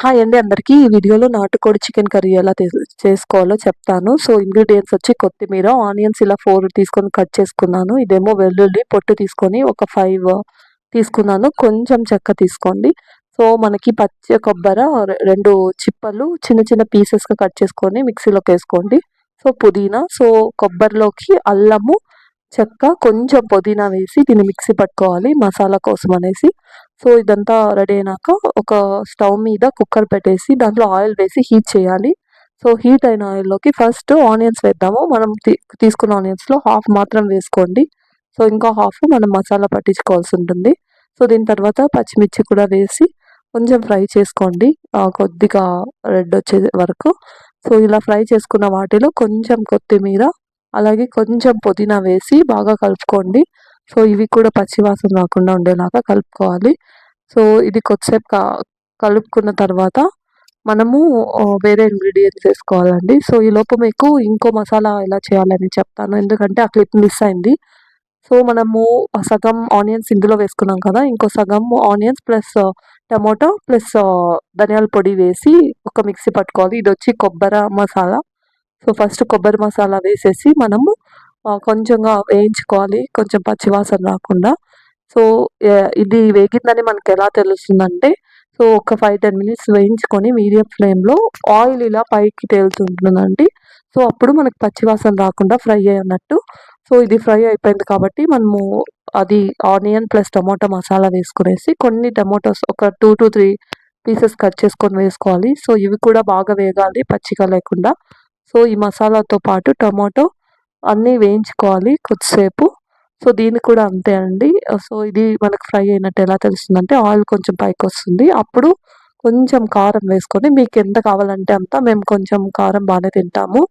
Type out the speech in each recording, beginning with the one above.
Hi అండి అందరికీ ఈ వీడియోలో నాటుకోడి చికెన్ కర్రీ ఎలా చేసుకోవాలో చెప్తాను. సో ఇంగ్రీడియంట్స్ వచ్చి కొత్తిమీర ఆనియన్స్ ఇలా ఫోర్ తీసుకొని కట్ చేసుకున్నాను. ఇదేమో వెల్లుల్లి పొట్టు తీసుకొని ఒక ఫైవ్ తీసుకున్నాను. కొంచెం చెక్క తీసుకోండి. సో మనకి పచ్చి కొబ్బరి రెండు చిప్పలు చిన్న చిన్న పీసెస్గా కట్ చేసుకొని మిక్సీలోకి వేసుకోండి. సో పుదీనా సో కొబ్బరిలోకి అల్లము చెక్క కొంచెం పుదీనా వేసి దీన్ని మిక్సీ పట్టుకోవాలి మసాలా కోసం అనేసి. సో ఇదంతా రెడీ అయినాక ఒక స్టవ్ మీద కుక్కర్ పెట్టేసి దాంట్లో ఆయిల్ వేసి హీట్ చేయాలి. సో హీట్ అయిన ఆయిల్లోకి ఫస్ట్ ఆనియన్స్ వేద్దాము. మనం తీసుకున్న ఆనియన్స్లో హాఫ్ మాత్రం వేసుకోండి. సో ఇంకా హాఫ్ మనం మసాలా పట్టించుకోవాల్సి ఉంటుంది. సో దీని తర్వాత పచ్చిమిర్చి కూడా వేసి కొంచెం ఫ్రై చేసుకోండి. కొద్దిగా రెడ్ వచ్చే వరకు. సో ఇలా ఫ్రై చేసుకున్న వాటిలో కొంచెం కొత్తిమీర అలాగే కొంచెం పుదీనా వేసి బాగా కలుపుకోండి. సో ఇవి కూడా పచ్చివాసన రాకుండా ఉండేలాగా కలుపుకోవాలి. సో ఇది కొద్దిసేపు కలుపుకున్న తర్వాత మనము వేరే ఇంగ్రీడియంట్స్ వేసుకోవాలండి. సో ఈ లోపు మీకు ఇంకో మసాలా ఎలా చేయాలని చెప్తాను. ఎందుకంటే ఆ క్లిప్ మిస్ అయింది. సో మనము సగం ఆనియన్స్ ఇందులో వేసుకున్నాం కదా. ఇంకో సగం ఆనియన్స్ ప్లస్ టమోటో ప్లస్ ధనియాల పొడి వేసి ఒక మిక్సీ పట్టుకోవాలి. ఇది వచ్చి కొబ్బరి మసాలా. సో ఫస్ట్ కొబ్బరి మసాలా వేసేసి మనము కొంచెంగా వేయించుకోవాలి. కొంచెం పచ్చివాసన రాకుండా. సో ఇది వేగిందని మనకు ఎలా తెలుస్తుందంటే సో ఒక ఫైవ్ టెన్ మినిట్స్ వేయించుకొని మీడియం ఫ్లేమ్లో ఆయిల్ ఇలా పైకి తేలుతుంటుందండి. సో అప్పుడు మనకు పచ్చివాసన రాకుండా ఫ్రై అయినట్టు. సో ఇది ఫ్రై అయిపోయింది కాబట్టి మనము అది ఆనియన్ ప్లస్ టమోటా మసాలా వేసుకునేసి కొన్ని టమోటాస్ ఒక two to three pieces cut చేసుకొని వేసుకోవాలి. సో ఇవి కూడా బాగా వేగాలి పచ్చిగా లేకుండా. సో ఈ మసాలాతో పాటు టమాటో అన్నీ వేయించుకోవాలి కొద్దిసేపు. సో దీనికి కూడా అంతే అండి. సో ఇది మనకు ఫ్రై అయినట్టు ఎలా తెలుస్తుందంటే ఆయిల్ కొంచెం పైకి వస్తుంది. అప్పుడు కొంచెం కారం వేసుకొని మీకు ఎంత కావాలంటే అంత మేము కొంచెం కారం బాగానే తింటాము.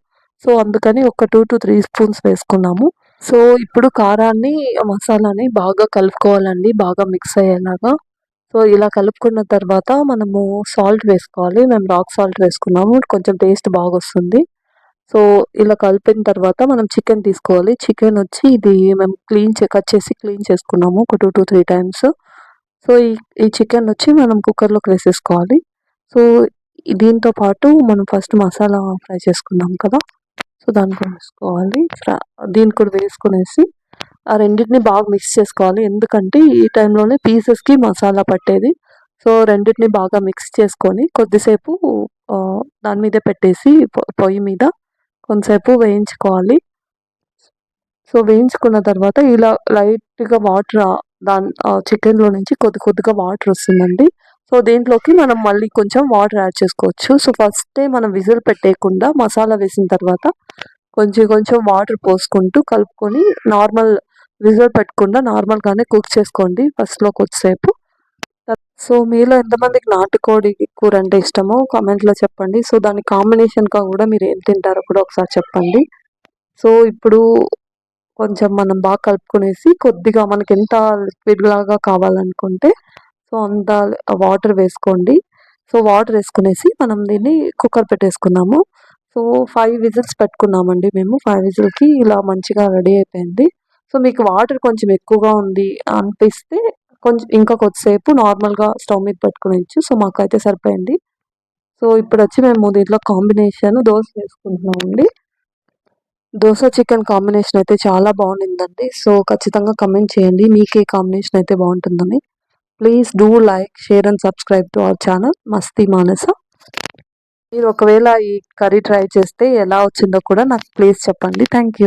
సో అందుకని ఒక టూ టు త్రీ స్పూన్స్ వేసుకున్నాము. సో ఇప్పుడు కారాన్ని మసాలాని బాగా కలుపుకోవాలండి. బాగా మిక్స్ అయ్యేలాగా. సో ఇలా కలుపుకున్న తర్వాత మనము సాల్ట్ వేసుకోవాలి. మేము రాక్ సాల్ట్ వేసుకున్నాము. కొంచెం టేస్ట్ బాగా వస్తుంది. సో ఇలా కలిపిన తర్వాత మనం చికెన్ తీసుకోవాలి. చికెన్ వచ్చి ఇది మేము క్లీన్ కట్ చేసి క్లీన్ చేసుకున్నాము ఒక two two three times. So ఈ ఈ చికెన్ వచ్చి మనం కుక్కర్లోకి వేసేసుకోవాలి. సో దీంతో పాటు మనం ఫస్ట్ మసాలా ఫ్రై చేసుకున్నాం కదా. సో దాన్ని వేసుకోవాలి. దీన్ని కూడా వేసుకునేసి ఆ రెండింటిని బాగా మిక్స్ చేసుకోవాలి. ఎందుకంటే ఈ టైంలోనే పీసెస్కి మసాలా పట్టేది. సో రెండింటిని బాగా మిక్స్ చేసుకొని కొద్దిసేపు దాని మీద పెట్టేసి పొయ్యి మీద కొంతసేపు వేయించుకోవాలి. సో వేయించుకున్న తర్వాత ఇలా లైట్గా వాటర్ దాని చికెన్లో నుంచి కొద్ది కొద్దిగా వాటర్ వస్తుందండి. సో దీంట్లోకి మనం మళ్ళీ కొంచెం వాటర్ యాడ్ చేసుకోవచ్చు. సో ఫస్టే మనం విజిల్ పెట్టేయకుండా మసాలా వేసిన తర్వాత కొంచెం కొంచెం వాటర్ పోసుకుంటూ కలుపుకొని నార్మల్ విజిల్ పెట్టకుండా నార్మల్గానే కుక్ చేసుకోండి ఫస్ట్లో కొద్దిసేపు. సో మీలో ఎంతమందికి నాటుకోడి కూర అంటే ఇష్టమో కామెంట్లో చెప్పండి. సో దాని కాంబినేషన్గా కూడా మీరు ఏం తింటారో కూడా ఒకసారి చెప్పండి. సో ఇప్పుడు కొంచెం మనం బాగా కలుపుకునేసి కొద్దిగా మనకి ఎంత లిక్విడ్ లాగా కావాలనుకుంటే సో అంత వాటర్ వేసుకోండి. సో వాటర్ వేసుకునేసి మనం దీన్ని కుక్కర్ పెట్టేసుకున్నాము సో ఫైవ్ విజిల్స్ పెట్టుకున్నామండి మేము. ఫైవ్ విజిల్కి ఇలా మంచిగా రెడీ అయిపోయింది. సో మీకు వాటర్ కొంచెం ఎక్కువగా ఉంది అనిపిస్తే కొంచెం ఇంకా కొద్దిసేపు నార్మల్గా స్టవ్ మీద పెట్టుకునేచ్చు సో మాకైతే సరిపోయింది. సో ఇప్పుడు వచ్చి మేము దీంట్లో కాంబినేషన్ దోశ వేసుకుంటున్నామండి. దోశ చికెన్ కాంబినేషన్ అయితే చాలా బాగుండిందండి. సో ఖచ్చితంగా కమెంట్ చేయండి. మీకు ఏ కాంబినేషన్ అయితే బాగుంటుందని. Please do like share and subscribe to our channel. Masti Manasa. మీరు ఒకవేళ ఈ కర్రీ ట్రై చేస్తే ఎలా వచ్చిందో కూడా నాకు ప్లీజ్ చెప్పండి. Thank you